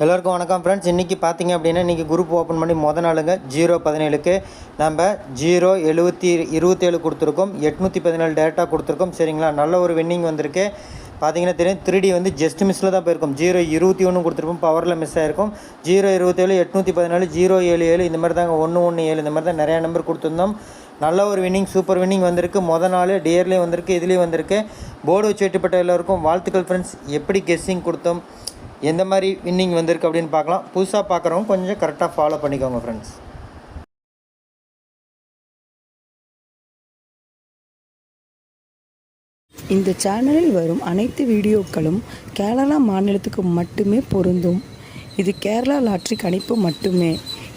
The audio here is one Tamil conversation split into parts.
எல்லோருக்கும் வணக்கம் ஃப்ரெண்ட்ஸ் இன்றைக்கி பார்த்தீங்க அப்படின்னா இன்றைக்கி குரூப் ஓப்பன் பண்ணி முத நாளுங்க. ஜீரோ பதினேழுக்கு நம்ம ஜீரோ எழுபத்தி இருபத்தேழு கொடுத்துருக்கோம். எட்நூற்றி பதினேழு டேட்டா கொடுத்துருக்கோம். சரிங்களா? நல்ல ஒரு வின்னிங் வந்திருக்கு. பார்த்தீங்கன்னா தெரியும் த்ரீ வந்து ஜஸ்ட் மிஸ்ஸில் தான் போயிருக்கும். ஜீரோ இருபத்தி ஒன்று கொடுத்துருப்போம். பவரில் மிஸ் ஆகிருக்கும் ஜீரோ இருபத்தேழு எட்நூற்றி பதினாலு ஜீரோ ஏழு ஏழு இந்த மாதிரி தாங்க ஒன்று ஒன்று ஏழு இந்த மாதிரி தான் நிறையா நம்பர் கொடுத்துருந்தோம். நல்ல ஒரு வின்னிங் சூப்பர் வின்னிங் வந்திருக்கு. மொதல் நாள் டியர்லேயும் வந்திருக்கு இதுலேயும் வந்திருக்கு. போர்டு வச்சு வெட்டிப்பட்ட எல்லோருக்கும் வாழ்த்துக்கள் ஃப்ரெண்ட்ஸ் எப்படி கெஸ்ஸிங் கொடுத்தோம்? எந்த மாதிரி வின்னிங் வந்திருக்கு அப்படின்னு பார்க்கலாம். புதுசாக பார்க்குறவங்க கொஞ்சம் கரெக்டாக ஃபாலோ பண்ணிக்கோங்க ஃப்ரெண்ட்ஸ் இந்த சேனலில் வரும் அனைத்து வீடியோக்களும் கேரளா மாநிலத்துக்கு மட்டுமே பொருந்தும். இது கேரளா லாட்ரி கணிப்பு மட்டுமே.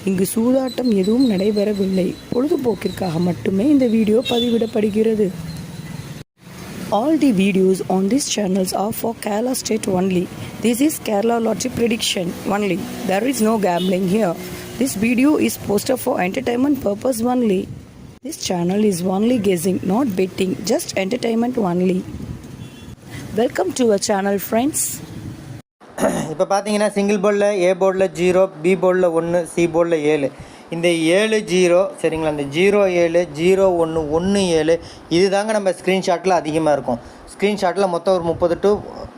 இங்கு சூதாட்டம் எதுவும் நடைபெறவில்லை. பொழுதுபோக்கிற்காக மட்டுமே இந்த வீடியோ பதிவிடப்படுகிறது. All the videos on these channels are for Kerala state only. This is Kerala lottery prediction only. There is no gambling here. This video is posted for entertainment purpose only. This channel is only guessing, not betting, just entertainment only. Welcome to our channel, friends. இப்போ பார்த்தீங்கன்னா சிங்கிள் போர்டில் ஏ போர்டில் ஜீரோ பி போர்டில் ஒன்று சி போர்டில் ஏழு இந்த ஏழு ஜீரோ சரிங்களா? இந்த ஜீரோ ஏழு ஜீரோ ஒன்று ஒன்று ஏழு இது தாங்க நம்ம ஸ்க்ரீன்ஷாட்டில் அதிகமாக இருக்கும். ஸ்க்ரீன்ஷாட்டில் மொத்தம் ஒரு முப்பது டு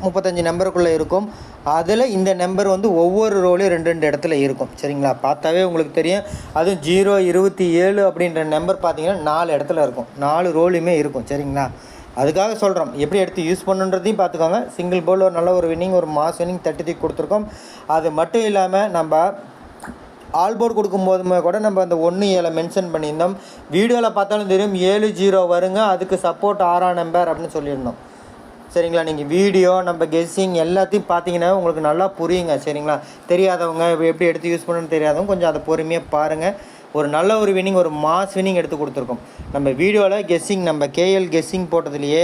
முப்பத்தஞ்சு நம்பருக்குள்ளே இருக்கும். அதில் இந்த நம்பர் வந்து ஒவ்வொரு ரோலையும் ரெண்டு ரெண்டு இடத்துல இருக்கும். சரிங்களா? பார்த்தாவே உங்களுக்கு தெரியும். அதுவும் ஜீரோ இருபத்தி ஏழு அப்படின்ற நம்பர் பார்த்தீங்கன்னா நாலு இடத்துல இருக்கும். நாலு ரோலையுமே இருக்கும். சரிங்களா? அதுக்காக சொல்கிறோம் எப்படி எடுத்து யூஸ் பண்ணுன்றதையும் பார்த்துக்கோங்க. சிங்கிள் போல் ஒரு நல்ல ஒரு வின்னிங் ஒரு மாஸ் வின்னிங் தட்டி கொடுத்துருக்கோம். அது மட்டும் இல்லாமல் நம்ம ஆல்போர்ட் கொடுக்கும்போதுமே கூட நம்ம அந்த ஒன்று ஏழை மென்ஷன் பண்ணியிருந்தோம். வீடியோவில் பார்த்தாலும் தெரியும் ஏழு ஜீரோ வருங்க அதுக்கு சப்போர்ட் ஆறாம் நம்பர் அப்படின்னு சொல்லியிருந்தோம். சரிங்களா? நீங்கள் வீடியோ நம்ம கெஸ்ஸிங் எல்லாத்தையும் பார்த்தீங்கன்னா உங்களுக்கு நல்லா புரியுங்க சரிங்களா? தெரியாதவங்க எப்படி எடுத்து யூஸ் பண்ணணும்னு தெரியாதவங்க கொஞ்சம் அதை பொறுமையாக பாருங்கள் ஒரு நல்ல ஒரு வின்னிங் ஒரு மாஸ் வின்னிங் எடுத்து கொடுத்துருக்கோம். நம்ம வீடியோவில் கெஸ்ஸிங் நம்ம கேஎல் கெஸ்ஸிங் போட்டதுலேயே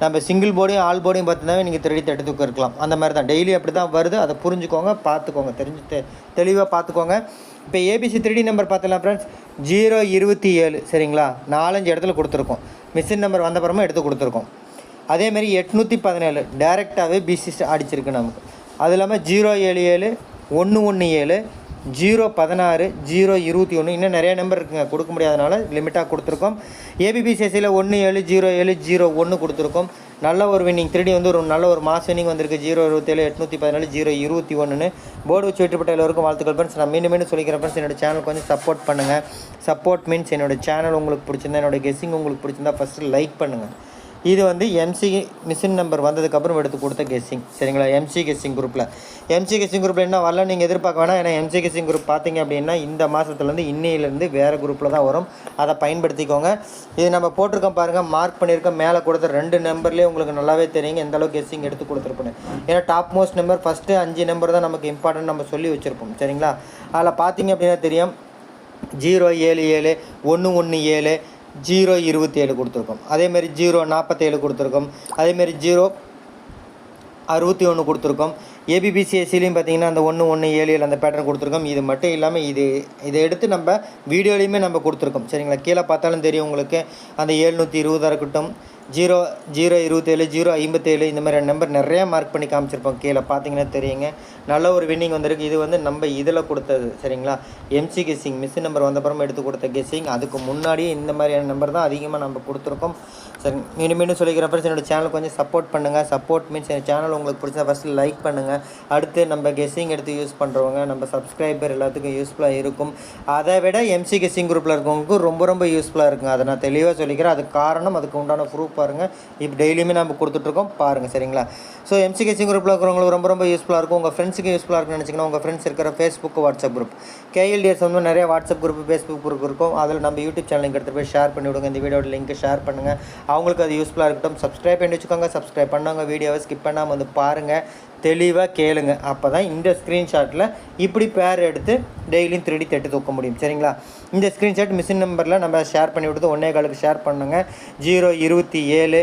நம்ம சிங்கிள் போர்டையும் ஆல் போர்டையும் பார்த்துனாவே நீங்கள் திருடி தட்டு இருக்கலாம் அந்த மாதிரி தான் டெய்லி அப்படி தான் வருது. அதை புரிஞ்சுக்கோங்க பார்த்துக்கோங்க. தெரிஞ்சு தெ தெளிவாக பார்த்துக்கோங்க. இப்போ ஏபிசி த்ரீ நம்பர் பார்த்துலாம் ஃப்ரெண்ட்ஸ் ஜீரோ இருபத்தி ஏழு சரிங்களா? நாலஞ்சு இடத்துல கொடுத்துருக்கோம். மிஷின் நம்பர் வந்தப்புறமா எடுத்து கொடுத்துருக்கோம். அதேமாரி எட்நூற்றி பதினேழு டேரெக்டாகவே பிசி அடிச்சிருக்கு நமக்கு. அது இல்லாமல் ஜீரோ ஏழு ஏழு ஒன்று ஒன்று ஏழு ஜீரோ பதினாறு ஜீரோ இருபத்தி ஒன்று இன்னும் நிறைய நம்பர் இருக்குங்க. கொடுக்க முடியாதனால லிமிட்டாக கொடுத்துருக்கோம். ஏபிபிசிஎஸ்சியில் ஒன்று ஏழு ஜீரோ ஏழு ஜீரோ ஒன்று கொடுத்துருக்கோம். நல்ல ஒரு வின்னிங் திருடி வந்து ஒரு நல்ல ஒரு மாஸ் வின்னிங் வந்திருக்கு. ஜீரோ இருபத்தேழு எட்நூற்றி பதினாலு ஜீரோ இருபத்தி ஒன்றுன்னு போர்டு வச்சு வெற்றிப்பட்ட எல்லோருக்கும் வாழ்த்துக்கள் ஃப்ரெண்ட்ஸ் நான் மீண்டும் மீண்டும் சொல்லிக்கிறேன் ஃப்ரெண்ட்ஸ் என்னோட சேனல் கொஞ்சம் சப்போர்ட் பண்ணுங்கள் சப்போர்ட் மீன்ஸ் என்னோட சேனல் உங்களுக்கு பிடிச்சிருந்தா என்னோட கெஸ்ஸிங் உங்களுக்கு பிடிச்சிருந்தா ஃபஸ்ட்டு லைக் பண்ணுங்கள் இது வந்து எம்சி மிஷின் நம்பர் வந்ததுக்கப்புறம் எடுத்து கொடுத்த கெஸ்ஸிங் சரிங்களா? எம்சி கெஸ்ஸிங் குரூப்பில் எம்சி கெஸ்ஸிங் குரூப்பில் என்ன வரல நீங்கள் எதிர்பார்க்க வேணாம். ஏன்னா எம்சி கெஸ்ஸிங் குரூப் பார்த்தீங்க அப்படின்னா இந்த மாதத்துலேருந்து இன்னையிலேருந்து வேறு குரூப்பில் தான் வரும். அதை பயன்படுத்திக்கோங்க. இது நம்ம போட்டிருக்கோம் பாருங்கள் மார்க் பண்ணியிருக்கோம். மேலே கொடுத்த ரெண்டு நம்பர்லேயே உங்களுக்கு நல்லாவே தெரியுங்க. எந்த அளவுக்கு கெஸ்ஸிங் எடுத்து கொடுத்துருப்போம் ஏன்னா டாப் மோஸ்ட் நம்பர் ஃபஸ்ட்டு அஞ்சு நம்பர் தான் நமக்கு இம்பார்ட்டன்ட் நம்ம சொல்லி வச்சுருப்போம். சரிங்களா? அதில் பார்த்தீங்க அப்படின்னா தெரியும். ஜீரோ ஏழு ஏழு ஒன்று ஒன்று ஏழு ஜீரோ இருபத்தி ஏழு கொடுத்துருக்கோம். அதேமாரி ஜீரோ நாற்பத்தேழு கொடுத்துருக்கோம். அதேமாரி ஜீரோ அறுபத்தி ஒன்று கொடுத்துருக்கோம் ஏபிபிசிஎஸ்சிலையும் பார்த்தீங்கன்னா அந்த ஒன்று ஒன்று ஏழு ஏழு அந்த பேட்டர்ன் கொடுத்துருக்கோம். இது மட்டும் இல்லாமல் இது இதை எடுத்து நம்ம வீடியோலையுமே நம்ம கொடுத்துருக்கோம். சரிங்களா? கீழே பார்த்தாலும் தெரியும் உங்களுக்கு. அந்த ஏழ்நூற்றி இருபதாக இருக்கட்டும். ஜீரோ ஜீரோ இருபத்தேழு ஜீரோ ஐம்பத்தேழு இந்த மாதிரி நம்பர் நிறையா மார்க் பண்ணி காமிச்சிருப்போம். கீழே பார்த்தீங்கன்னா தெரியுங்க. நல்ல ஒரு வின்னிங் வந்திருக்கு. இது வந்து நம்ம இதில் கொடுத்தது சரிங்களா? எம்சி கெஸ்ஸிங் மிஸ் நம்பர் வந்தப்புறமா எடுத்து கொடுத்த கெஸ்ஸிங் அதுக்கு முன்னாடியே இந்த மாதிரியான நம்பர் தான் அதிகமாக நம்ம கொடுத்துருக்கோம். சரி மீண்டும் மீண்டும் சொல்லிக்கிறப்ப என்னோடய என்னோட சேனல் கொஞ்சம் சப்போர்ட் பண்ணுங்கள் சப்போர்ட் மீன்ஸ் என் சேனல் உங்களுக்கு பிடிச்சா ஃபஸ்ட்டு லைக் பண்ணுங்கள் அடுத்து நம்ம கெஸ்ஸிங் எடுத்து யூஸ் பண்ணுறவங்க நம்ம சப்ஸ்கிரைபர் எல்லாத்துக்கும் யூஸ்ஃபுல்லாக இருக்கும். அதை விட எம்சி கெஸ்ஸிங் குரூப்பில் இருக்கவங்களுக்கு ரொம்ப ரொம்ப யூஸ்ஃபுல்லாக இருக்குங்க அதை நான் தெளிவாக சொல்லிக்கிறேன். அதுக்கு காரணம் அதுக்கு உண்டான ப்ரூஃப் பாருங்கள் இப்போ டெய்லியுமே நம்ம கொடுத்துட்ருக்கோம். பாருங்கள் சரிங்களா? ஸோ எம்சிகேசி குரூப்பில் இருக்கிறவங்களுக்கு ரொம்ப ரொம்ப யூஸ்ஃபுல்லாக இருக்கும். உங்கள் ஃப்ரெண்ட்ஸுக்கு யூஸ்ஃபுல்லாக இருக்குன்னு நினச்சிங்கன்னா உங்கள் ஃப்ரெண்ட்ஸ் இருக்கிற ஃபேஸ்புக் வாட்ஸ்அப் குரூப் கேஎல்டிஎஸ் வந்து நிறைய வாட்ஸ்அப் குரூப் ஃபேஸ்புக் குரூப் இருக்கும். அதில் நம்ம யூடியூப் சேனலுக்கு எடுத்துகிட்டு போய் ஷேர் பண்ணி விடுங்க. இந்த வீடியோட லிங்க் ஷேர் பண்ணுங்கள் அவங்களுக்கு அது யூஸ்ஃபுல்லாக இருக்கட்டும். சப்ஸ்கிரைப் பண்ணி வச்சுக்கோங்க. சப்ஸ்கிரைப் பண்ணவங்க வீடியோவை ஸ்கிப் பண்ணாமல் வந்து பாருங்கள் தெளிவாக கேளுங்க. அப்போ தான் இந்த ஸ்க்ரீன்ஷாட்டில் இப்படி பேர் எடுத்து டெய்லியும் த்ரீ தட்டு தூக்க முடியும். சரிங்களா? இந்த ஸ்க்ரீன்ஷாட் மிஷின் நம்பரில் நம்ம ஷேர் பண்ணி விடுறது ஒன்றே காலுக்கு ஷேர் பண்ணுங்க. ஜீரோ இருபத்தி ஏழு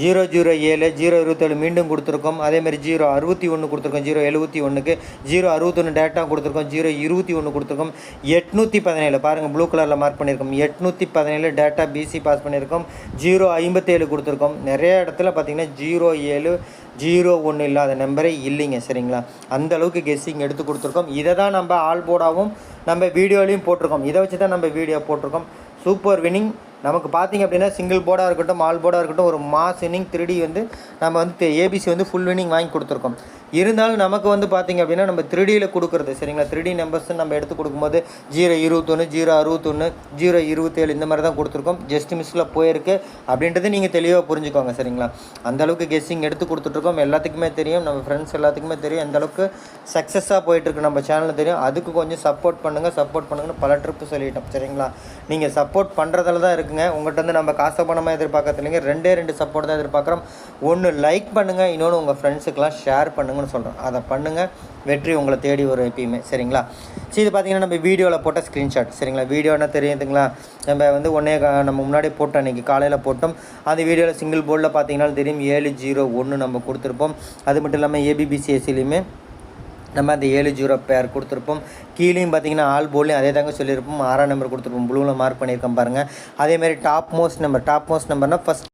ஜீரோ ஜீரோ ஏழு ஜீரோ இருபத்தேழு மீண்டும் கொடுத்துருக்கோம். அதேமாதிரி ஜீரோ அறுபத்தி ஒன்று கொடுத்துருக்கோம். ஜீரோ எழுபத்தி ஒன்றுக்கு ஜீரோ அறுபத்தொன்று டேட்டா கொடுத்துருக்கோம். ஜீரோ இருபத்தி ஒன்று கொடுத்துருக்கோம். எட்நூற்றி பதினேழு பாருங்கள் ப்ளூ கலரில் மார்க் பண்ணியிருக்கோம் எட்நூற்றி பதினேழு டேட்டா பிசி பாஸ் பண்ணியிருக்கோம் ஜீரோ ஐம்பத்தேழு கொடுத்துருக்கோம். நிறைய இடத்துல பார்த்தீங்கன்னா ஜீரோ ஏழு ஜீரோ ஒன்று இல்லாத நம்பரே இல்லைங்க சரிங்களா? அந்த அளவுக்கு கெஸ்ஸிங் எடுத்து கொடுத்துருக்கோம். இதை தான் நம்ம ஆல் போர்டாகவும் நம்ம வீடியோலையும் போட்டிருக்கோம். இதை வச்சு தான் நம்ம வீடியோ போட்டிருக்கோம். சூப்பர் வினிங் நமக்கு பார்த்தீங்க அப்படின்னா சிங்கிள் போர்டாக இருக்கட்டும் ஆல் போர்டாக இருக்கட்டும் ஒரு மாஸ் இன்னிங் த்ரீடி வந்து நம்ம வந்து ஏபிசி வந்து ஃபுல் வினிங் வாங்கி கொடுத்துருக்கோம். இருந்தாலும் நமக்கு வந்து பார்த்திங்க அப்படின்னா நம்ம த்ரீடியில் கொடுக்குறது சரிங்களா? த்ரீடி நம்பர்ஸ் நம்ம எடுத்து கொடுக்கும்போது ஜீரோ இருபத்தொன்று ஜீரோ அறுபத்தொன்று ஜீரோ இருபத்தேழு இந்த மாதிரி தான் கொடுத்துருக்கோம். ஜஸ்ட் மிஸ்ஸில் போயிருக்கு அப்படின்றது நீங்கள் தெளிவாக புரிஞ்சுக்கோங்க சரிங்களா? அந்தளவுக்கு கெஸ்ஸிங் எடுத்து கொடுத்துட்ருக்கோம். எல்லாத்துக்குமே தெரியும். நம்ம ஃப்ரெண்ட்ஸ் எல்லாத்துக்குமே தெரியும். எந்தளவுக்கு சக்ஸஸாக போயிட்டுருக்கு நம்ம சேனலில் தெரியும். அதுக்கு கொஞ்சம் சப்போர்ட் பண்ணுங்கள் சப்போர்ட் பண்ணுங்கன்னு பல ட்ரிப்பு சொல்லிட்டோம் சரிங்களா? நீங்கள் சப்போர்ட் பண்ணுறதால தான் இருக்குது இருக்குங்க உங்கள்கிட்ட வந்து நம்ம காசை பணமாக எதிர்பார்க்கறது இல்லைங்க. ரெண்டே ரெண்டு சப்போர்ட் தான் எதிர்பார்க்குறோம். ஒன்று லைக் பண்ணுங்கள் இன்னொன்று உங்கள் ஃப்ரெண்ட்ஸுக்கெலாம் ஷேர் பண்ணுங்கன்னு சொல்கிறோம் அதை பண்ணுங்கள் வெற்றி உங்களை தேடி வரும் எப்பயுமே. சரிங்களா? சரி இது பார்த்தீங்கன்னா நம்ம வீடியோவில் போட்ட ஸ்க்ரீன்ஷாட் சரிங்களா? வீடியோனா தெரியுதுங்களா? நம்ம வந்து ஒன்றே நம்ம முன்னாடி போட்டோம் அன்றைக்கி காலையில் போட்டோம். அந்த வீடியோவில் சிங்கிள் போர்டில் பார்த்தீங்கன்னா தெரியும் ஏழு ஜீரோ ஒன்று நம்ம கொடுத்துருப்போம். அது மட்டும் இல்லாமல் ஏபிபிசிஎஸ்சிலையுமே நம்ம அந்த ஏழு ஜீரோ பேர் கொடுத்துருப்போம். கீழேயும் பார்த்தீங்கன்னா ஆல் போலையும் அதே தாங்க சொல்லியிருப்போம். ஆறாம் நம்பர் கொடுத்துருப்போம். ப்ளூவில் மார்க் பண்ணியிருக்கோம் பாருங்கள் அதேமாதிரி top most number top most நம்பர்னால் first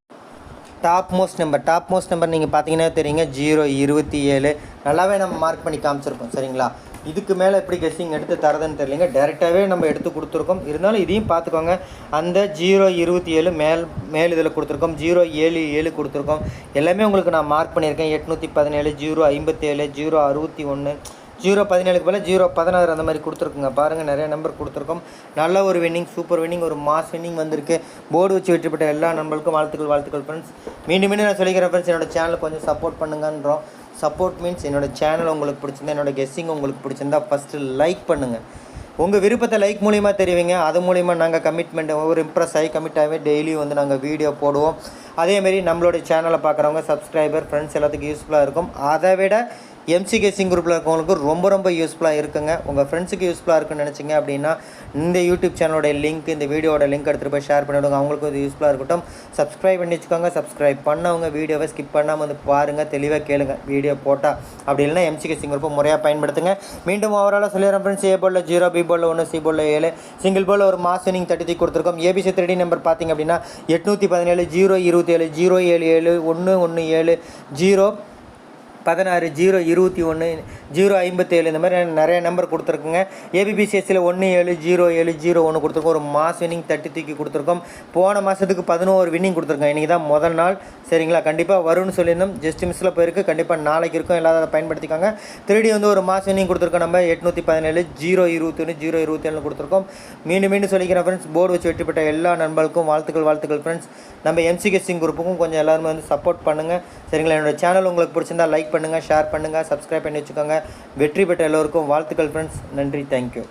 top most number top most number நீங்கள் பார்த்தீங்கன்னா தெரியுங்க. ஜீரோ இருபத்தி ஏழு. நல்லாவே நம்ம மார்க் பண்ணி காமிச்சிருப்போம். சரிங்களா? இதுக்கு மேலே எப்படி கெஸ்ஸிங் எடுத்து தரதுன்னு தெரியலைங்க. டேரெக்டாகவே நம்ம எடுத்து கொடுத்துருக்கோம். இருந்தாலும் இதையும் பார்த்துக்கோங்க. அந்த ஜீரோ இருபத்தி ஏழு மேல் மேல் இதில் கொடுத்துருக்கோம். ஜீரோ ஏழு ஏழு கொடுத்துருக்கோம். எல்லாமே உங்களுக்கு நான் மார்க் பண்ணியிருக்கேன். எட்நூற்றி பதினேழு ஜீரோ ஐம்பத்தேழு ஜீரோ அறுபத்தி ஒன்று ஜீரோ பதினேழுக்கு மேலே ஜீரோ பதினாறு அந்த மாதிரி கொடுத்துருக்குங்க. பாருங்கள் நிறைய நம்பர் கொடுத்துருக்கோம். நல்ல ஒரு வின்னிங் சூப்பர் வின்னிங் ஒரு மாஸ் வின்னிங் வந்திருக்கு. போர்டு வச்சு வெற்றி பெற்ற எல்லா நண்பர்களுக்கும் வாழ்த்துக்கள் வாழ்த்துக்கள் ஃப்ரெண்ட்ஸ் மீண்டும் மீண்டும் நான் சொல்லிக்கிறேன் ஃப்ரெண்ட்ஸ் என்னோட சேனலை கொஞ்சம் சப்போர்ட் பண்ணுங்கன்றோம். சப்போர்ட் மீன்ஸ் என்னோட சேனல் உங்களுக்கு பிடிச்சிருந்தா என்னோட கெஸ்ஸிங் உங்களுக்கு பிடிச்சிருந்தா ஃபஸ்ட்டு லைக் பண்ணுங்கள் உங்கள் விருப்பத்தை லைக் மூலிமா தெரிவிங்க. அது மூலிமா நாங்கள் கமிட்மெண்ட் ஒரு இம்ப்ரெஸ் ஆகி கமிட் ஆகவே டெய்லியும் வந்து நாங்கள் வீடியோ போடுவோம். அதேமாரி நம்மளுடைய சேனலை பார்க்குறவங்க சப்ஸ்கிரைபர் ஃப்ரெண்ட்ஸ் எல்லாத்துக்கும் யூஸ்ஃபுல்லாக இருக்கும். அதை விட எம்சிகே சிங் குரூப்பில் இருக்கவங்களுக்கு ரொம்ப ரொம்ப யூஸ்ஃபுல்லாக இருக்குங்க. உங்கள் ஃப்ரெண்ட்ஸுக்கு யூஸ்ஃபுல்லாக இருக்குன்னு நினச்சிங்க அப்படின்னா இந்த யூடியூப் சேனலோட லிங்க் இந்த வீடியோட லிங்க் எடுத்துகிட்டு போய் ஷேர் பண்ணிவிடுங்க அவங்களுக்கும் இது யூஸ்ஃபுல்லாக இருக்கட்டும். சப்ஸ்கிரைப் பண்ணி வச்சுக்கோங்க. சப்ஸ்கிரைப் பண்ணவங்க வீடியோவை ஸ்கிப் பண்ணாமல் வந்து பாருங்கள் தெளிவாக கேளுங்க. வீடியோ போட்டால் அப்படி இல்லைன்னா எம்சிகே சிங் குரூப்பை முறையாக பயன்படுத்துங்க. மீண்டும் ஓவராலாக சொல்லிடுறேன் ஃப்ரெண்ட்ஸ் ஏ போலில் ஜீரோ பி போலில் ஒன்று சி போலில் ஏழு. சிங்கிள் போலில் ஒரு மாஸ் வினிங் தேர்ட்டி கொடுத்துருக்கோம். ஏபிசி த்ரீ நம்பர் பார்த்திங்க அப்படின்னா எட்நூற்றி பதினேழு ஜீரோ இருபத்தி ஏழு ஜீரோ ஏழு ஏழு ஒன்று ஒன்று ஏழு ஜீரோ பதினாறு ஜீரோ இருபத்தி ஒன்று ஜீரோ ஐம்பத்தேழு இந்த மாதிரி நிறைய நம்பர் கொடுத்துருக்குங்க. ஏபிபிசிஎஸ்சியில் ஒன்று ஏழு ஜீரோ ஏழு ஜீரோ ஒன்று கொடுத்துருக்கோம். ஒரு மாஸ் வின்னிங் தட்டி தூக்கி கொடுத்துருக்கோம். போன மாதத்துக்கு பதினோரு வின்னிங் கொடுத்துருக்கோம். இன்றைக்கி தான் முதல் நாள். சரிங்களா? கண்டிப்பாக வரும்னு சொல்லியிருந்தோம். ஜஸ்ட் மிஸ்ஸில் போயிருக்கு. கண்டிப்பாக நாளைக்கு இருக்கும். எல்லாரும் அதை பயன்படுத்திக்காங்க. திருடி வந்து ஒரு மாஸ் வின்னிங் கொடுத்துருக்கோம். நம்ம எட்நூற்றி பதினேழு ஜீரோ இருபத்தொன்று ஜீரோ இருபத்தேழு கொடுத்துருக்கோம். மீண்டும் மீண்டும் சொல்லிக்கிறேன் ஃப்ரெண்ட்ஸ் போர்டு வச்சு வெற்றி பெற்ற எல்லா நண்பர்களுக்கும் வாழ்த்துக்கள் வாழ்த்துக்கள் ஃப்ரெண்ட்ஸ் நம்ம எம்சிகே சிங் குரூப்புக்கும் கொஞ்சம் எல்லாருமே வந்து சப்போர்ட் பண்ணுங்கள் சரிங்களா? என்னோடய சேனல் உங்களுக்கு பிடிச்சிருந்தா லைக் பண்ணுங்கள் ஷேர் பண்ணுங்கள் சப்ஸ்கிரைப் பண்ணி வச்சுக்கோங்க. வெற்றி பெற்ற எல்லோருக்கும் வாழ்த்துக்கள் ஃப்ரெண்ட்ஸ் நன்றி தேங்க்யூ